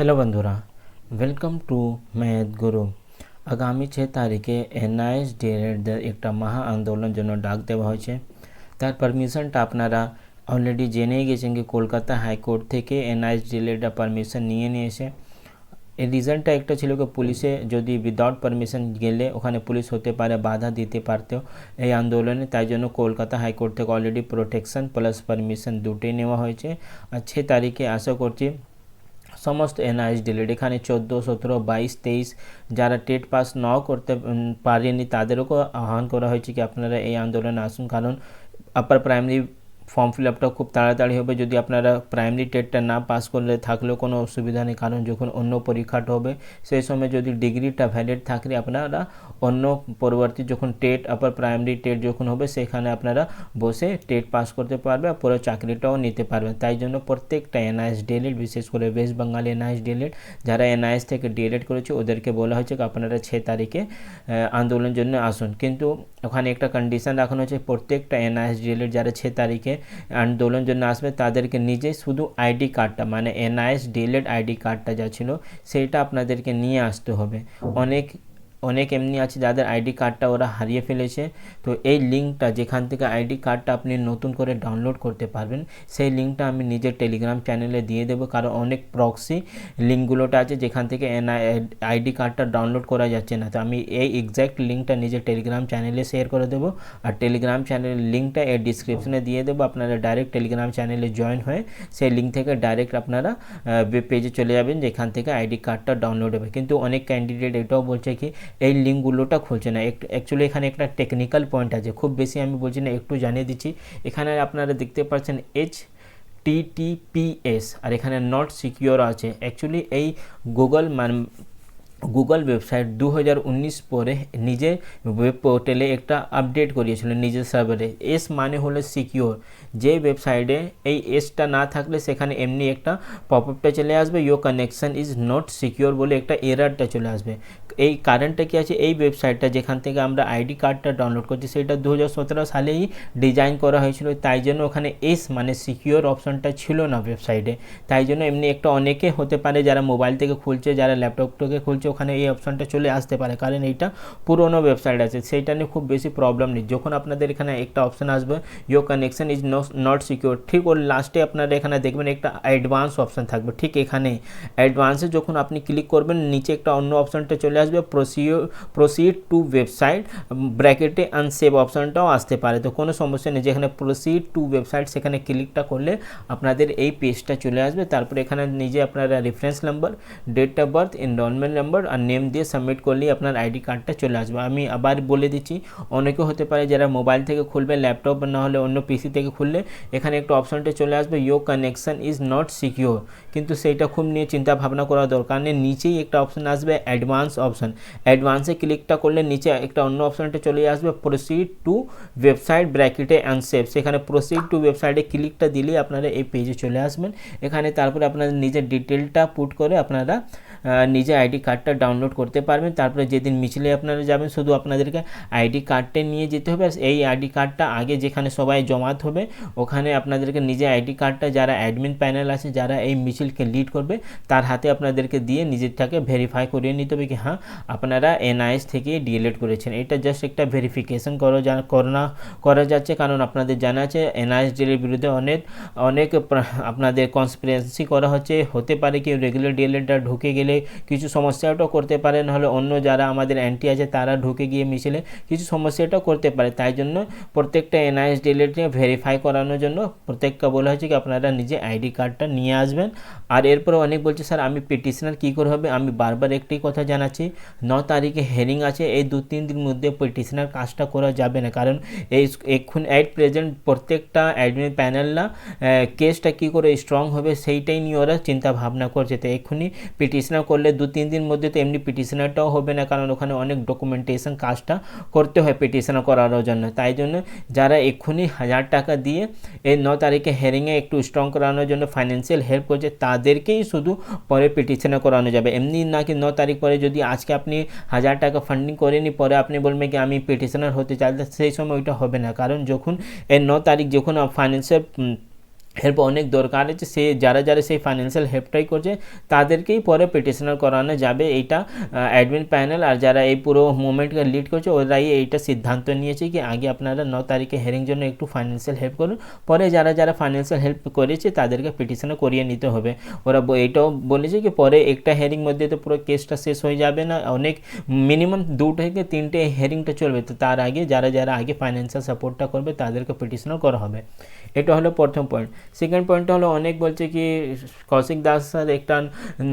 Hello বন্ধুরা welcome to math গুরু আগামী ছয় তারিখে এনআইএস এনআইএসডিএলএডদের একটা মহা আন্দোলনের জন্য ডাক দেওয়া হয়েছে। তার পারমিশনটা আপনারা অলরেডি জেনেই গেছেন কি কলকাতা হাইকোর্ট থেকে এনআইএসডিএলএডরা পারমিশন নিয়ে নিয়েছে। এর রিজনটা একটা ছিল কি পুলিশে যদি উইদাউট পারমিশন গেলে ওখানে পুলিশ হতে পারে, বাধা দিতে পারতো এই আন্দোলনে। তাই জন্য কলকাতা হাইকোর্ট থেকে অলরেডি প্রোটেকশন প্লাস পারমিশন দুটোই নেওয়া হয়েছে। আর ছ তারিখে আশা করছি সমস্ত এনআইএস ডিলেট। এখানে চোদ্দ, সতেরো, বাইশ, তেইশ যারা টেট পাস নাও করতে পারেনি তাদেরও আহ্বান করা হয়েছে কি আপনারা এই আন্দোলনে আসুন। কারণ আপার প্রাইমারি ফর্ম ফিল আপটা খুব তাড়াতাড়ি হবে। যদি আপনারা প্রাইমারি টেটটা না পাস করলে থাকলেও কোনো অসুবিধা নেই। কারণ যখন অন্য পরীক্ষাটা হবে, সেই সময় যদি ডিগ্রিটা ভ্যালিড থাকলে আপনারা অন্য পরবর্তী যখন টেট আপার প্রাইমারি টেট যখন হবে, সেখানে আপনারা বসে টেট পাস করতে পারবে আর পরে চাকরিটাও নিতে পারবেন তাই জন্য প্রত্যেকটা এনআইএস ডিএলএড বিশেষ করে ওয়েস্ট বেঙ্গল এনআইএস ডিএলএড যারা এনআইএস থেকে ডিএলএড করেছে, ওদেরকে বলা হয়েছে আপনারা ছ তারিখে আন্দোলনের জন্য আসুন। কিন্তু ওখানে একটা কন্ডিশন রাখানো হচ্ছে প্রত্যেকটা এনআইএস ডিএলএড যারা ছ তারিখে আন্দোলন জন্য আসবে তাদেরকে নিজে শুধু আইডি কার্ডটা মানে এনআইএস ডিএলএড আইডি কার্ডটা যা ছিল, সেটা আপনাদেরকে নিয়ে আসতে হবে। অনেক অনেক এমনি আছে যাদের আইডি কার্ডটা ওরা হারিয়ে ফেলেছে। তো এই লিঙ্কটা, যেখান থেকে আইডি কার্ডটা আপনি নতুন করে ডাউনলোড করতে পারবেন, সেই লিঙ্কটা আমি নিজের টেলিগ্রাম চ্যানেলে দিয়ে দেবো। কারণ অনেক প্রক্সি লিঙ্কগুলোটা আছে যেখান থেকে এনআই, আইডি কার্ডটা ডাউনলোড করা যাচ্ছে না। তো আমি এই এক্স্যাক্ট লিঙ্কটা নিজের টেলিগ্রাম চ্যানেলে শেয়ার করে দেবো। আর টেলিগ্রাম চ্যানেলের লিঙ্কটা এর ডিসক্রিপশনে দিয়ে দেবো। আপনারা ডাইরেক্ট টেলিগ্রাম চ্যানেলে জয়েন হয়ে সেই লিঙ্ক থেকে ডাইরেক্ট আপনারা ওয়েব পেজে চলে যাবেন, যেখান থেকে আইডি কার্ডটা ডাউনলোড হবে। কিন্তু অনেক ক্যান্ডিডেট এটাও বলছে কি এই লিঙ্কগুলোটা খুলছে না। অ্যাকচুয়ালি এখানে একটা টেকনিক্যাল পয়েন্ট আছে। খুব বেশি আমি বলছি না, একটু জানিয়ে দিচ্ছি। এখানে আপনারা দেখতে পাচ্ছেন এইচ টিটিপিএস আর এখানে নট সিকিওর আছে। অ্যাকচুয়ালি এই গুগল গুগল ওয়েবসাইট দু হাজার উনিশ পরে নিজে ওয়েব পোর্টালে একটা আপডেট করিয়েছিল নিজের সার্ভারে এস মানে হলো সিকিওর যে ওয়েবসাইটে এই এসটা না থাকলে সেখানে এমনি একটা পপআপটা চলে আসবে you connection is not secure বলে একটা এরারটা চলে আসবে। এই কারেন্টটা কি আছে? এই ওয়েবসাইটটা যেখান থেকে আমরা আইডি কার্ডটা ডাউনলোড করছি, সেটা দু হাজার সতেরো সালেই ডিজাইন করা হয়েছিল। তাই জন্য ওখানে এস মানে সিকিওর অপশানটা ছিল না ওয়েবসাইটে তাই জন্য এমনি একটা অনেকে হতে পারে যারা মোবাইল থেকে খুলছে, যারা ল্যাপটপ থেকে খুলছে ওখানে এই অপশানটা চলে আসতে পারে। কারণ এইটা পুরোনো ওয়েবসাইট আছে। সেইটা নিয়ে খুব বেশি প্রবলেম নেই। যখন আপনাদের এখানে একটা অপশান আসবে your connection is not secure ঠিক ওর লাস্টে আপনারা এখানে দেখবেন একটা অ্যাডভান্স অপশান থাকবে। ঠিক এখানে অ্যাডভান্সে যখন আপনি ক্লিক করবেন, নিচে একটা অন্য অপশানটা চলে আসবে প্রসিও প্রসিড টু ওয়েবসাইট ব্র্যাকেটে আনসেভ অপশানটাও আসতে পারে। তো কোনো সমস্যা নেই। যেখানে প্রসিড টু ওয়েবসাইট সেখানে ক্লিকটা করলে আপনাদের এই পেজটা চলে আসবে। তারপরে এখানে নিজে আপনারা reference number date of birth enrolment number R name দিয়ে সাবমিট করলেই আপনার আইডি কার্ডটা চলে আসবে। আমি আবার বলে দিচ্ছি, অনেকে হতে পারে যারা মোবাইল থেকে খুলবে ল্যাপটপ না হলে অন্য পিসি থেকে খুললে, এখানে একটা অপশানটা চলে আসবে your connection is not secure কিন্তু সেইটা খুব নিয়ে চিন্তা ভাবনা করা দরকার নেই, নিচেই একটা অপশান আসবে অ্যাডভান্স অপশান অ্যাডভান্সে ক্লিকটা করলে নিচে একটা অন্য অপশানটা চলে আসবে প্রসিড টু ওয়েবসাইট ব্র্যাকেটে অ্যান্ড সেভ সেখানে প্রসিড টু ওয়েবসাইটে ক্লিকটা দিলেই আপনারা এই পেজে চলে আসবেন। এখানে তারপরে আপনাদের নিজের ডিটেলটা পুট করে আপনারা নিজে আইডি কার্ডটা ডাউনলোড করতে পারবেন। তারপরে যেদিন মিছিলে আপনারা যাবেন, শুধু আপনাদেরকে আইডি কার্ডটা নিয়ে যেতে হবে। এই আইডি কার্ডটা আগে যেখানে সবাই জমাত হবে, ওখানে আপনাদেরকে নিজে আইডি কার্ডটা, যারা অ্যাডমিন প্যানেল আছে, যারা এই মিছিলকে লিড করবে, তার হাতে আপনাদেরকে দিয়ে নিজেরটাকে ভেরিফাই করিয়ে নিতে হবে কি হ্যাঁ আপনারা এনআইএস থেকে ডিএলএড করেছেন। এটা জাস্ট একটা ভেরিফিকেশন করো করোনা করা যাচ্ছে। কারণ আপনাদের জানা আছে, এনআইএস ডিএলের বিরুদ্ধে অনেক অনেক আপনাদের কনসপিরেন্সি করা হচ্ছে। হতে পারে কি রেগুলার ডিএলএডটা ঢুকে গেলে কিছু সমস্যাটাও করতে পারে, নাহলে অন্য যারা আমাদের অ্যান্টি আছে তারা ঢুকে গিয়ে মিছিলে কিছু সমস্যাটাও করতে পারে। তাই জন্য প্রত্যেকটা এনআইএস ডিএলএডকে ভেরিফাই করানোর জন্য প্রত্যেকটা বলা হয়েছে কি আপনারা নিজে আইডি কার্ডটা নিয়ে আসবেন। আর এরপরে অনেক বলছে, স্যার, আমি পিটিশনার কী করে হবে? আমি বারবার একটি কথা জানাচ্ছি, ন তারিখে হেরিং আছে, এই দু তিন দিন মধ্যে পিটিশনার কাজটা করা যাবে না। কারণ এই এখন অ্যাট প্রেজেন্ট প্রত্যেকটা অ্যাডমিন প্যানেলরা কেসটা কী করে স্ট্রং হবে সেইটাই নিয়ে ওরা চিন্তা ভাবনা করছে। তো এক্ষুনি পিটিশনার করলে দু, তিন দিন মধ্যে তো এমনি পিটিশনারটাও হবে না, কারণ ওখানে অনেক ডকুমেন্টেশন কাজটা করতে হয় পিটিশনার করানোর জন্য। তাই জন্য যারা এক্ষুনি হাজার টাকা দিয়ে এই ন তারিখে হেরিংয়ে একটু স্ট্রং করানোর জন্য ফাইন্যান্সিয়াল হেল্প করছে, তাদেরকেই শুধু পরে পিটিশনার করানো যাবে। এমনি নাকি ন তারিখ পরে যদি আজকে আপনি হাজার টাকা ফান্ডিং করেনি পরে আপনি বলবেন কি, আমি পিটিশনার হতে চাই। সেই সময় ওইটা হবে না। কারণ যখন এই ন তারিখ যখন ফাইন্যান্সিয়াল হেল্প অনেক দরকার আছে, সে যারা যারা সেই ফাইন্যান্সিয়াল হেল্পটাই করছে, তাদেরকেই পরে পিটিশনার করানো যাবে এইটা অ্যাডমিন প্যানেল আর যারা এই পুরো মুভমেন্টকে লিড করছে, ওরাই এইটা সিদ্ধান্ত নিয়েছে কি আগে আপনারা ন তারিখে হেরিং জন্য একটু ফাইন্যান্সিয়াল হেল্প করুন, পরে যারা যারা ফাইন্যান্সিয়াল হেল্প করেছে, তাদেরকে পিটিশনে করিয়ে নিতে হবে। ওরা এইটাও বলেছে কি পরে একটা হেরিং মধ্যে তো পুরো কেসটা শেষ হয়ে যাবে না, অনেক মিনিমাম দু থেকে তিনটে হেরিংটা চলবে, তো তার আগে, যারা যারা আগে ফাইন্যান্সিয়াল সাপোর্টটা করবে, তাদেরকে পিটিশনও করা হবে। এটা হলো প্রথম পয়েন্ট সেকেন্ড পয়েন্টটা হলো অনেক বলছে কি, কৌশিক দাস স্যার একটা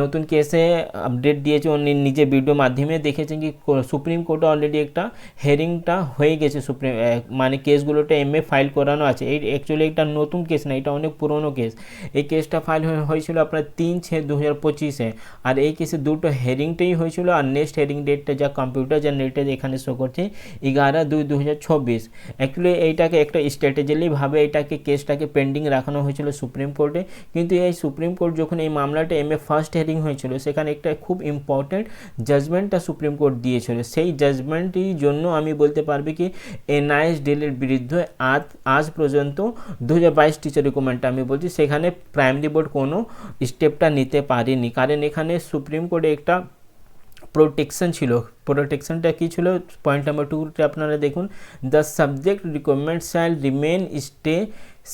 নতুন কেসে আপডেট দিয়েছে। উনি নিজে ভিডিও মাধ্যমে দেখেছেন কি সুপ্রিম কোর্টে অলরেডি একটা হেরিংটা হয়ে গেছে সুপ্রিম মানে কেসগুলোটা এম এ ফাইল করানো আছে। এই অ্যাকচুয়ালি একটা নতুন কেস না, এটা অনেক পুরনো কেস এই কেসটা ফাইল হয়েছিল আপনার তিন ছয় দু হাজার পঁচিশে। আর এই কেসে দুটো হেরিংটাই হয়েছিল। আর নেক্সট হেরিং ডেটটা যা কম্পিউটার জেনারেটেড এখানে শো করছে, এগারো দুই দু হাজার চব্বিশ। অ্যাকচুয়ালি এইটাকে একটা স্ট্র্যাটেজিলিভাবে এটাকে কেসটাকে পেন্ডিং রাখানো হয়েছিল সুপ্রিম কোর্টে। কিন্তু এই সুপ্রিম কোর্ট যখন এই মামলাটা এম এ ফার্স্ট হেয়ারিং হয়েছিল, সেখানে একটা খুব ইম্পর্টেন্ট জাজমেন্টটা সুপ্রিম কোর্ট দিয়েছিল। সেই জাজমেন্টটির জন্য আমি বলতে পারবি কি, এনআইএস ডিলের বিরুদ্ধে আজ আজ পর্যন্ত দু হাজার বাইশ টিচার রিকমেন্ডটা আমি বলছি, সেখানে প্রাইমারি বোর্ড কোনো স্টেপটা নিতে পারেনি। কারণ এখানে সুপ্রিম কোর্টে একটা প্রোটেকশন ছিল। প্রোটেকশনটা কী ছিল? পয়েন্ট নাম্বার টুতে আপনারা দেখুন। The subject requirement shall remain stay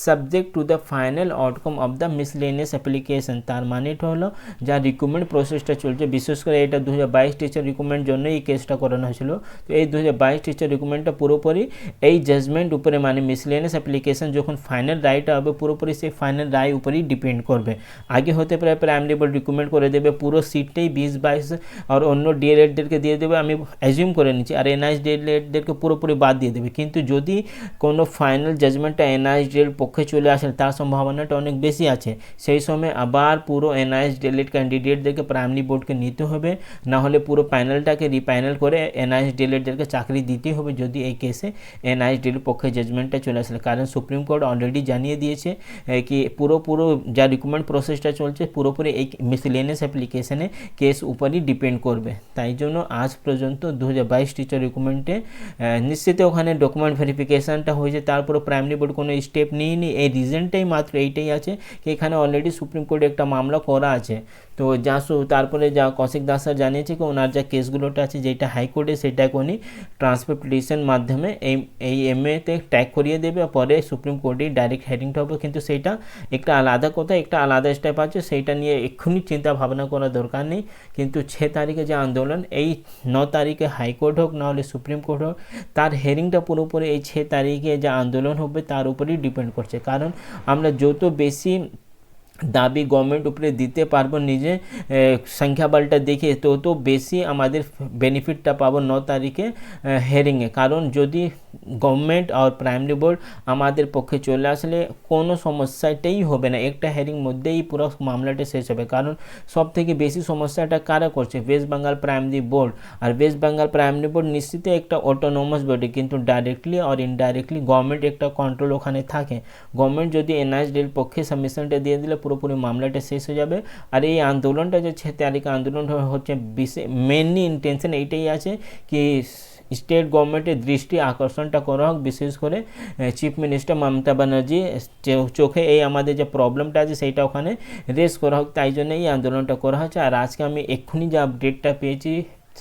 subject to the final outcome of the miscellaneous application তার মানে এটা হলো, যা রিক্রুটমেন্ট প্রসেসটা চলছে, বিশেষ করে এটা দু হাজার বাইশ টিচার রিক্রুটমেন্ট জন্য এই কেসটা করানো হয়েছিল। তো এই দু হাজার বাইশ টিচার রিক্রুটমেন্টটা পুরোপুরি এই জাজমেন্ট উপরে মানে মিসলেনিয়াস অ্যাপ্লিকেশন যখন ফাইনাল রায়টা হবে, পুরোপুরি সেই ফাইনাল রায় উপরেই ডিপেন্ড করবে। আগে হতে পারে প্রাইমারি বোর্ড রিক্রুটমেন্ট করে দেবে, পুরো সিটটাই বিশ বাইশ আর অন্য ডিএলএডদেরকে দিয়ে দেবে, আমি অ্যাজিউম করে নিচ্ছি, আর এনআইএস ডিএলএডদেরকে পুরোপুরি বাদ দিয়ে দেবে। কিন্তু যদি কোনো ফাইনাল জাজমেন্টটা এনআইএস ডিএল পক্ষে চলে আসে তার সম্ভাবনাটা অনেক বেশি আছে। সেই সময় আবার পুরো এনআইএস ডিএলএড ক্যান্ডিডেটদেরকে প্রাইমারি বোর্ডকে নিতে হবে, না হলে পুরো প্যানেলটাকে রিপ্যানেল করে এনআইএস ডিএলএডদেরকে চাকরি দিতে হবে যদি এই কেসে এনআইএস ডিএল পক্ষে জাজমেন্টটা চলে আসে। কারণ সুপ্রিম কোর্ট অলরেডি জানিয়ে দিয়েছে কি পুরো পুরো যা রিক্রুটমেন্ট প্রসেসটা চলছে, পুরোপুরি এই মিসলেনিয়াস অ্যাপ্লিকেশনে কেস উপরই ডিপেন্ড করবে। তাই জন্য আজ পর্যন্ত দু হাজার বাইশ টিচার রিক্রুটমেন্টে নিশ্চিত ওখানে ডকুমেন্ট ভেরিফিকেশানটা হয়েছে তারপরে প্রাইমারি বোর্ড কোনো স্টেপ নিয়েনি এই রিজেন্টটাই মাত্র এইটাই আছে এখানে অলরেডি সুপ্রিম কোর্টে একটা মামলা করা আছে। তো যা সু- তারপরে যা কৌশিক দাস স্যার জানিয়েছে কি ওনার যা কেসগুলোটা আছে, যেটা হাইকোর্টে সেটাকে উনি ট্রান্সফার পিটিশন মাধ্যমে এই এই এম এতে ট্যাগ করিয়ে দেবে পরে সুপ্রিম কোর্টেই ডাইরেক্ট হেডিংটা হবে। কিন্তু সেইটা একটা আলাদা কথা, একটা আলাদা স্টেপ আছে সেইটা নিয়ে এক্ষুনি চিন্তা ভাবনা করার দরকার নেই। কিন্তু ছ তারিখে যে আন্দোলন, এই ন তারিখে হাইকোর্ট হোক নাহলে সুপ্রিম কোর্ট হোক, তার হেয়ারিংটা পুরোপুরি এই ছ তারিখে যে আন্দোলন হবে, তার উপরেই ডিপেন্ড করছে। কারণ আমরা যত বেশি দাবি গভর্নমেন্ট উপরে দিতে পারব নিজে সংখ্যা সংখ্যাবলটা দেখে, তো তো বেশি আমাদের বেনিফিটটা পাবো ন তারিখে হেয়ারিংয়ে কারণ যদি গভর্নমেন্ট আর প্রাইমারি বোর্ড আমাদের পক্ষে চলে আসলে কোনো সমস্যাটাই হবে না। একটা হেয়ারিং মধ্যেই পুরো মামলাটা শেষ হবে। কারণ সব থেকে বেশি সমস্যাটা কারা করছে? ওয়েস্ট বেঙ্গল প্রাইমারি বোর্ড আর ওয়েস্ট বেঙ্গল প্রাইমারি বোর্ড নিশ্চিত একটা অটোনোমাস বডি কিন্তু ডাইরেক্টলি আর ইনডাইরেক্টলি গভর্নমেন্ট একটা কন্ট্রোল ওখানে থাকে। গভর্নমেন্ট যদি এনআইএস ডিল পক্ষে সাবমিশনটা দিয়ে দিলে পুরোপুরি মামলাটা শেষ হয়ে যাবে। আর এই আন্দোলনটা যে ছ তারিখে আন্দোলন হচ্ছে বিশেষ মেনলি ইন্টেনশন এইটাই আছে কি স্টেট গভর্নমেন্টের দৃষ্টি আকর্ষণটা করা হোক, বিশেষ করে চিফ মিনিস্টার মমতা ব্যানার্জি চোখে এই আমাদের যে প্রবলেমটা আছে, সেইটা ওখানে রেস করা হোক। তাই জন্য এই আন্দোলনটা করা হচ্ছে। আর আজকে আমি এক্ষুনি যে আপডেটটা পেয়েছি,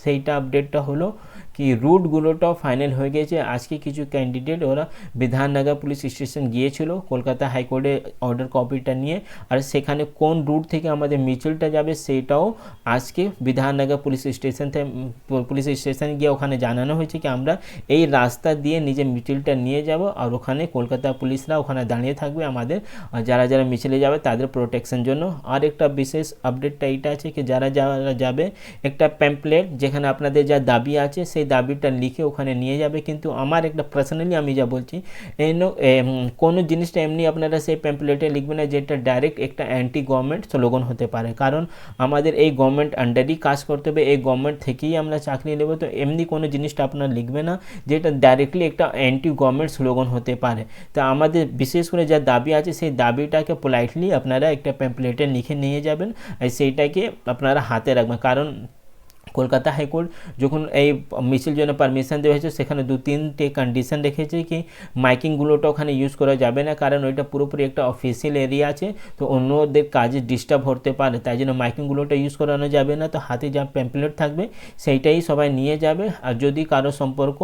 সেইটা আপডেটটা হলো কি রুটগুলোটাও ফাইনাল হয়ে গেছে আজকে কিছু ক্যান্ডিডেট ওরা বিধাননগর পুলিশ স্টেশন গিয়েছিল, কলকাতা হাইকোর্টে অর্ডার কপিটা নিয়ে, আর সেখানে কোন রুট থেকে আমাদের মিছিলটা যাবে সেটাও আজকে বিধাননগর পুলিশ স্টেশন থেকে পুলিশ স্টেশনে গিয়ে ওখানে জানানো হয়েছে কি আমরা এই রাস্তা দিয়ে নিজে মিছিলটা নিয়ে যাব আর ওখানে কলকাতা পুলিশরা ওখানে দাঁড়িয়ে থাকবে আমাদের যারা যারা মিছিলে যাবে তাদের প্রোটেকশন জন্য। আর একটা বিশেষ আপডেটটা এইটা আছে কি, যারা যারা যাবে, একটা প্যাম্পলেট যেখানে আপনাদের যা দাবি আছে সেই দাবিটা লিখে ওখানে নিয়ে যাবে। কিন্তু আমার একটা পার্সোনালি আমি যা বলছি কোনো জিনিসটা এমনি আপনারা সেই প্যাম্পলেটে লিখবেন না যেটা ডাইরেক্ট একটা অ্যান্টি গভর্নমেন্ট স্লোগান হতে পারে। কারণ আমাদের এই গভর্নমেন্ট আন্ডারই কাজ করতে হবে, এই গভর্নমেন্ট থেকেই আমরা চাকরি নেব। তো এমনি কোনো জিনিসটা আপনারা লিখবে না যেটা ডাইরেক্টলি একটা অ্যান্টি গভর্নমেন্ট স্লোগান হতে পারে। তো আমাদের বিশেষ করে যা দাবি আছে, সেই দাবিটাকে পোলাইটলি আপনারা একটা প্যাম্পলেটে লিখে নিয়ে যাবেন। আর সেইটাকে আপনারা হাতে রাখবেন। কারণ কলকাতা হাইকোর্ট যখন এই মিছিল জন্য পারমিশন দেওয়া হয়েছে, সেখানে দু তিনটে কন্ডিশন রেখেছে কি মাইকিংগুলোটা ওখানে ইউজ করা যাবে না, কারণ ওইটা পুরোপুরি একটা অফিসিয়াল এরিয়া আছে, তো অন্যদের কাজে ডিস্টার্ব হতে পারে, তাই জন্য মাইকিংগুলোটা ইউজ করানো যাবে না, তো হাতে যা প্যাম্পলেট থাকবে সেইটাই সবাই নিয়ে যাবে, আর যদি কারও সম্পর্ক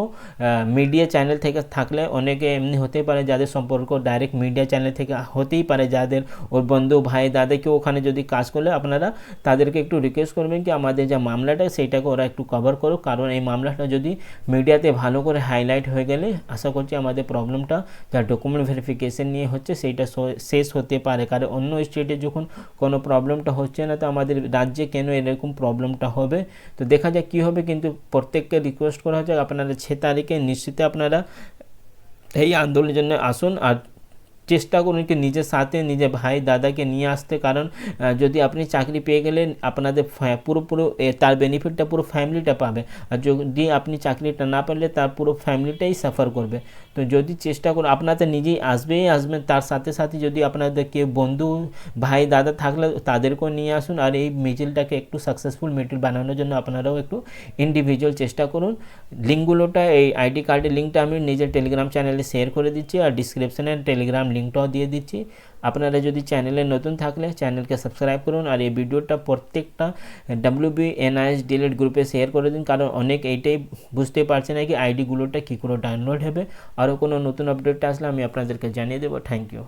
মিডিয়া চ্যানেল থেকে থাকলে অনেকে এমনি হতেই পারে যাদের সম্পর্ক ডাইরেক্ট মিডিয়া চ্যানেল থেকে হতেই পারে, যাদের ওর বন্ধু, ভাই দাদাকে ওখানে যদি কাজ করলে আপনারা তাদেরকে একটু রিকোয়েস্ট করবেন কি আমাদের যে মামলাটা সেইটাকে ওরা একটু কভার করুক। কারণ এই মামলাটা যদি মিডিয়াতে ভালো করে হাইলাইট হয়ে গেলে, আশা করছি আমাদের প্রবলেমটা যা ডকুমেন্ট ভেরিফিকেশন নিয়ে হচ্ছে সেইটা শেষ হতে পারে। কারণ অন্য স্টেটে যখন কোনো প্রবলেমটা হচ্ছে না, তো আমাদের রাজ্যে কেন এরকম প্রবলেমটা হবে? তো দেখা যাক কী হবে। কিন্তু প্রত্যেককে রিকোয়েস্ট করা হচ্ছে আপনারা ছ তারিখে নিশ্চিত আপনারা এই আন্দোলনের জন্য আসুন। আর চেষ্টা করুন কি নিজের সাথে, নিজের ভাই, দাদাকে নিয়ে আসতে। কারণ যদি আপনি চাকরি পেয়ে গেলেন, আপনাদের পুরো পুরো তার বেনিফিটটা পুরো ফ্যামিলিটা পাবে। আর যদি আপনি চাকরিটা না পেলে, তার পুরো ফ্যামিলিটাই সাফার করবে। তো যদি চেষ্টা করুন আপনাদের নিজেই আসবেই আসবেন। তার সাথে সাথে যদি আপনাদের কেউ বন্ধু, ভাই, দাদা থাকলে তাদেরকেও নিয়ে আসুন। আর এই মিছিলটাকে একটু সাকসেসফুল মিটিল বানানোর জন্য আপনারাও একটু ইন্ডিভিজুয়াল চেষ্টা করুন। লিঙ্কগুলোটা এই আইডি কার্ডের লিঙ্কটা আমি নিজের টেলিগ্রাম চ্যানেলে শেয়ার করে দিচ্ছি। আর ডিসক্রিপশানে টেলিগ্রাম লিঙ্কটাও দিয়ে দিচ্ছি। আপনারা যদি চ্যানেলে নতুন থাকলে চ্যানেলকে সাবস্ক্রাইব করুন আর এই ভিডিওটা প্রত্যেকটা ডাব্লিউ বি এনআইএস ডিলেট গ্রুপে শেয়ার করে দিন, কারণ অনেক এইটাই বুঝতে পারছে না কি আইডিগুলোটা কী করে ডাউনলোড হবে। আরও কোনো নতুন আপডেট আসলে আমি আপনাদেরকে জানিয়ে দেবো। Thank you.